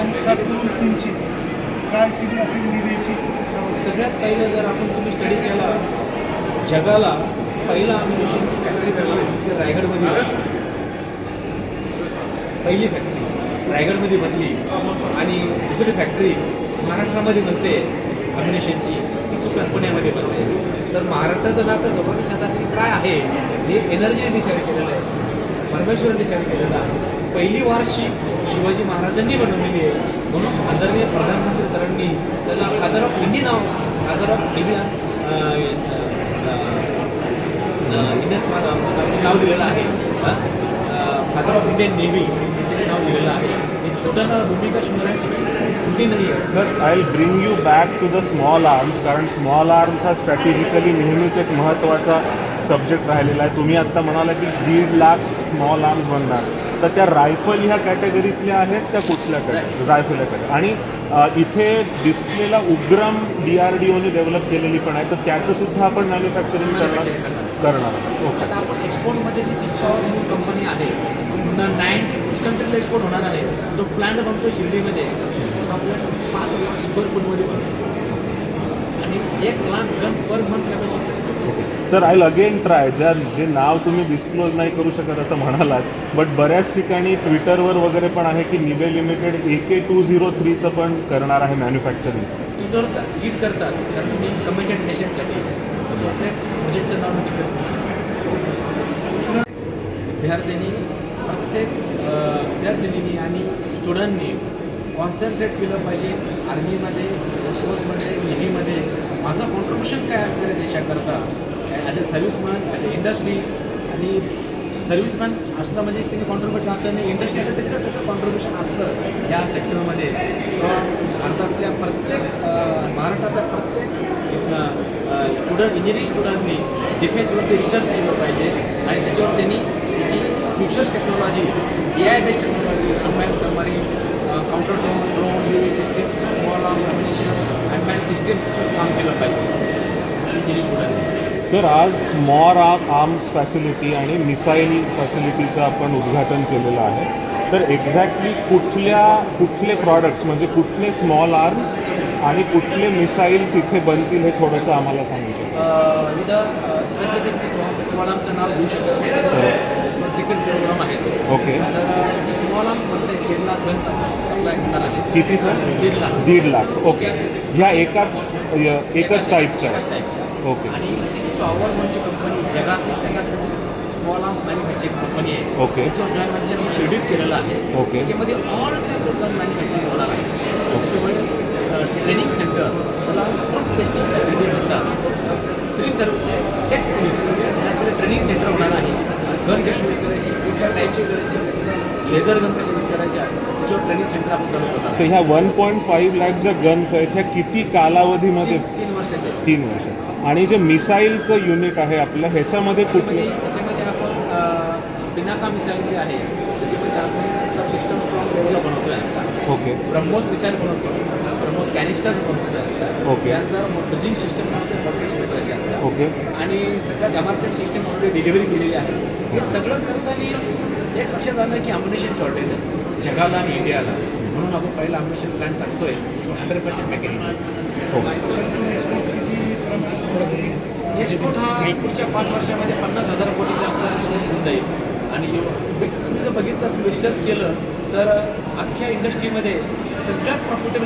आणि खास करून टीमची काय स्थिती असेल निधीची सगळ्यात पहिलं जर आपण तुम्ही स्टडी केला जगाला पहिला अम्युनिशनची फॅक्टरी करणार ती रायगडमध्ये. पहिली फॅक्टरी रायगडमध्ये बनली. आणि दुसरी फॅक्टरी महाराष्ट्रामध्ये बनते अम्युनिशनची ती सुद्धा पुण्यामध्ये बनते. तर महाराष्ट्राचं नातं जवळच्या शेतातली काय आहे हे एनर्जी डिसाईड केलेलं आहे. परमेश्वर ठिकाणी केलेलं आहे. पहिली वार्षिक शिवाजी महाराजांनी बनवलेली आहे. म्हणून आदरणीय प्रधानमंत्री सरांनी त्याला फादर ऑफ इंडियन नाव फादर ऑफ इंडिया इंडियन नाव दिलेलं आहे. फादर ऑफ इंडियन नेव्ही तिथे नाव दिलेलं आहे. हे छोट्याला भूमिका शिवरायांची छोटी नाही आहे. Sir I bring you back to the small arms कारण स्मॉल आर्म्स हा स्ट्रॅटेजिकली नेहमीच एक महत्त्वाचा सब्जेक्ट राहिलेला आहे. तुम्ही आत्ता म्हणाला की दीड लाख स्मॉल आर्म्स बनणार. तर त्या रायफल ह्या कॅटेगरीतल्या आहेत त्या कुठल्या कॅटेगरी रायफल. आणि इथे डिस्प्लेला उग्रम डी आर डी ओने डेव्हलप केलेली पण आहे. तर त्याचं सुद्धा आपण मॅन्युफॅक्चरिंग करणार करणार. ओके आता आपण एक्सपोर्टमध्ये जी सिक्स पॉवर कंपनी आहे नाईन कंट्रीला एक्सपोर्ट होणार आहे. जो प्लांट बनतो शिर्डीमध्ये आपल्याला पाच लाख स्क्वेअर फूटमध्ये बनतो. आणि एक lakh gun per month capacity sir I again try ज्या जे नाव तुम्ही डिस्क्लोज नाही करू शकत असं म्हणालात बट बऱ्याच ठिकाणी ट्विटरवर वगैरे पण आहे की Nibe limited A K two zero थ्रीचं पण करणार आहे मॅन्युफॅक्चरिंग तुझं लीड करतात कारण मी कमिटेड नेशनसाठी प्रत्येक प्रोजेक्टचं नाव विद्यार्थ्यांनी प्रत्येक विद्यार्थिनींनी आणि स्टुडंटनी कॉन्सन्ट्रेट केलं पाहिजे आर्मीमध्ये एअरफोर्समध्ये नेव्हीमध्ये माझं कॉन्ट्रीब्युशन काय असतं देशाकरता? As a serviceman as a industry आणि सर्व्हिसमॅन असलं म्हणजे त्यांनी कॉन्ट्रीब्युट असतं आणि इंडस्ट्रीला तरी त्याचं कॉन्ट्रीब्युशन असतं या सेक्टरमध्ये किंवा भारतातल्या प्रत्येक महाराष्ट्रातल्या प्रत्येक स्टुडंट इंजिनिअरिंग स्टुडंटनी डिफेन्सवरती रिसर्च केलं पाहिजे आणि त्याच्यावर त्यांनी त्याची futures technology A I based technology unmanned submarine counter drone drone U systems small arm combination unmanned सिस्टीम्सवर काम केलं पाहिजे. इंजिनिअरिंग स्टुडंट सर आज स्मॉर आर्म्स फॅसिलिटी आणि मिसाईल फॅसिलिटीचं आपण उद्घाटन केलेलं आहे. तर एक्झॅक्टली कुठल्या कुठले प्रॉडक्ट्स म्हणजे कुठले स्मॉल आर्म्स आणि कुठले मिसाईल्स इथे बनतील हे थोडंसं आम्हाला सांगू शकतो. स्मॉल आर्मचं नाव घेऊ शकत सिक्रेट प्रोग्राम आहे. ओके. तर जी स्मॉल आर्म्स म्हणते दीड लाख गन सप्लाय होणार आहे. किती सर? दीड लाख. दीड लाख. ओके. ह्या एकाच एकच टाईपच्या ओके. आणि सिक्स पॉवर म्हणजे कंपनी जगातली सगळ्यात स्मॉल आर्म्स मॅन्युफॅक्चरिंग कंपनी आहे. ओके. त्याच्यावर जॉईंट व्हेंचर मी शेड्यूल केलेलं आहे. ओके. त्याच्यामध्ये all type of gun manufacturing होणार आहे. त्याच्यामुळे ट्रेनिंग सेंटर त्याला प्रूफ टेस्टिंग फॅसिलिटी म्हणतात. थ्री सर्व्हिसेस स्टेट पोलीस याच्यामध्ये ट्रेनिंग सेंटर होणार आहे. गन कशी यूज करायची कुठल्या टाईपची करायची लेझर गन कशी यूज करायच्या त्याच्यावर ट्रेनिंग सेंटर आपण चालू सो ह्या वन पॉईंट फाईव्ह लॅक ज्या गन्स आहेत ह्या किती कालावधीमध्ये? तीन वर्षाचे तीन वर्ष. आणि जे मिसाईलचं युनिट आहे आपलं ह्याच्यामध्ये कुठले? त्याच्यामध्ये आपण पिनाका मिसाईल जे आहे त्याच्यामध्ये आपण सब सिस्टम स्ट्रॉंग लेवलला बनवतोय. आता ओके ब्रह्मोस मिसाईल बनवतो ब्रह्मोस कॅनिस्टर्स बनवतोय. आता ओके. त्यानंतर ब्रिजिंग सिस्टम बनवतोय फॉर्सेस आता ओके आणि सगळ्यात एमआरसीएम सिस्टम ऑलरेडी डिलिव्हरी केलेली आहे. हे सगळं करताना एक लक्षात आलं की अम्युनेशन शॉर्टेज आहे. जगाला आणि इंडियाला. म्हणून आपण पहिला अम्युनेशन प्लॅन टाकतोय तो हंड्रेड पर्सेंट मेकॅनिक एक्सपोर्ट हा. पुढच्या पाच वर्षामध्ये पन्नास हजार कोटी जास्त होऊन जाईल. आणि तुम्ही जर बघितलं तुम्ही रिसर्च केलं तर अख्ख्या इंडस्ट्रीमध्ये सगळ्यात प्रॉफिटेबल